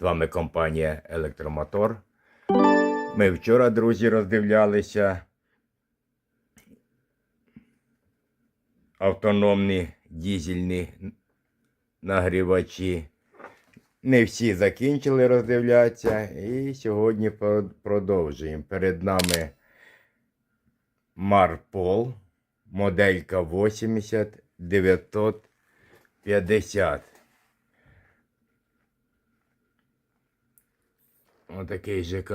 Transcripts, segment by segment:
З вами компанія Електромотор. Ми вчора, друзі, роздивлялися автономні дізельні нагрівачі. Не всі закінчили роздивлятися. І сьогодні продовжуємо. Перед нами Марпол, моделька 80 950. Отакий ЖК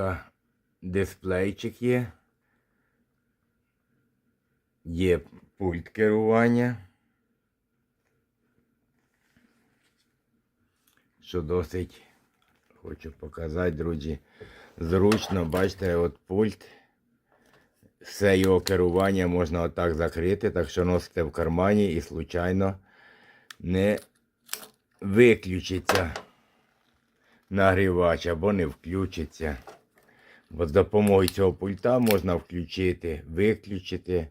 дисплейчик є. Є пульт керування. Що досить, хочу показати, друзі, зручно, бачите, от пульт. Все його керування можна отак закрити, так що носите в кармані і случайно не виключиться нагрівач або не включиться. Бо з допомогою цього пульта можна включити, виключити,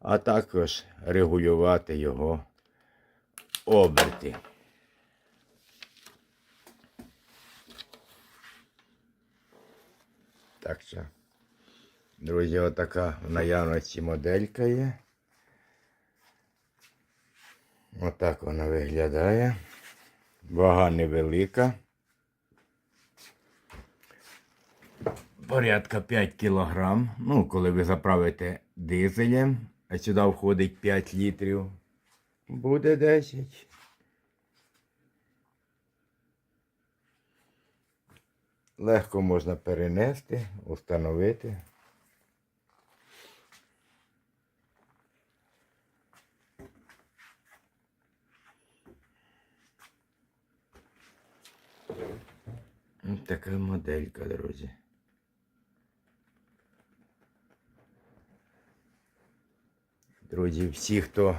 а також регулювати його оберти. Так що, друзі, отака в наявності моделька є. Отак вона виглядає. Вага невелика. Порядка 5 кілограм. Ну, коли ви заправите дизелем, а сюди входить 5 літрів, буде 10. Легко можна перенести, установити. Така моделька, друзі. Друзі, всі, хто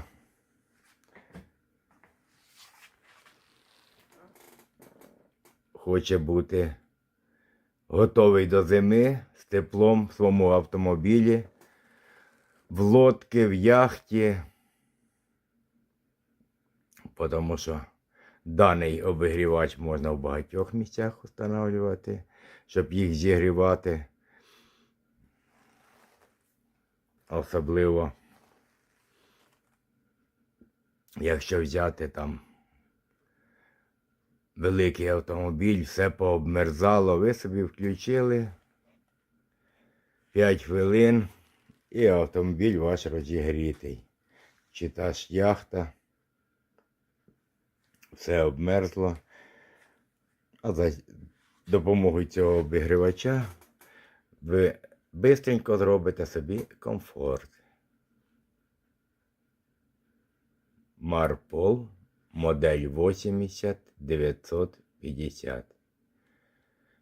хоче бути готовий до зими з теплом в своєму автомобілі, в лодці, в яхті, тому що даний обігрівач можна в багатьох місцях встановлювати, щоб їх зігрівати. Особливо, якщо взяти там великий автомобіль, все пообмерзало, ви собі включили 5 хвилин і автомобіль ваш розігрітий. Чи та ж яхта, все обмерзло. А за допомогою цього обігрівача ви бистренько зробите собі комфорт. Марпол, модель 80 950.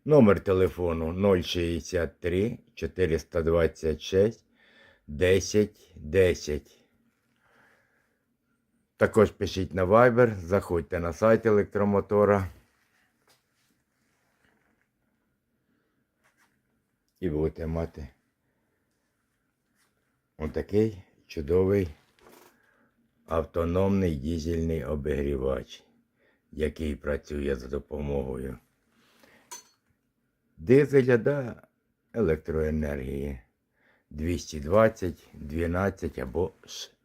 Номер телефону 063 426 10 10. Також пишіть на Viber, заходьте на сайт електромотора. І будете мати отакий чудовий автономний дізельний обігрівач, який працює за допомогою дизеля та електроенергії 220, 12 або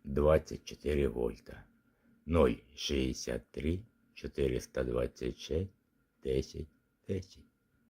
24 вольта 063 426 10 10.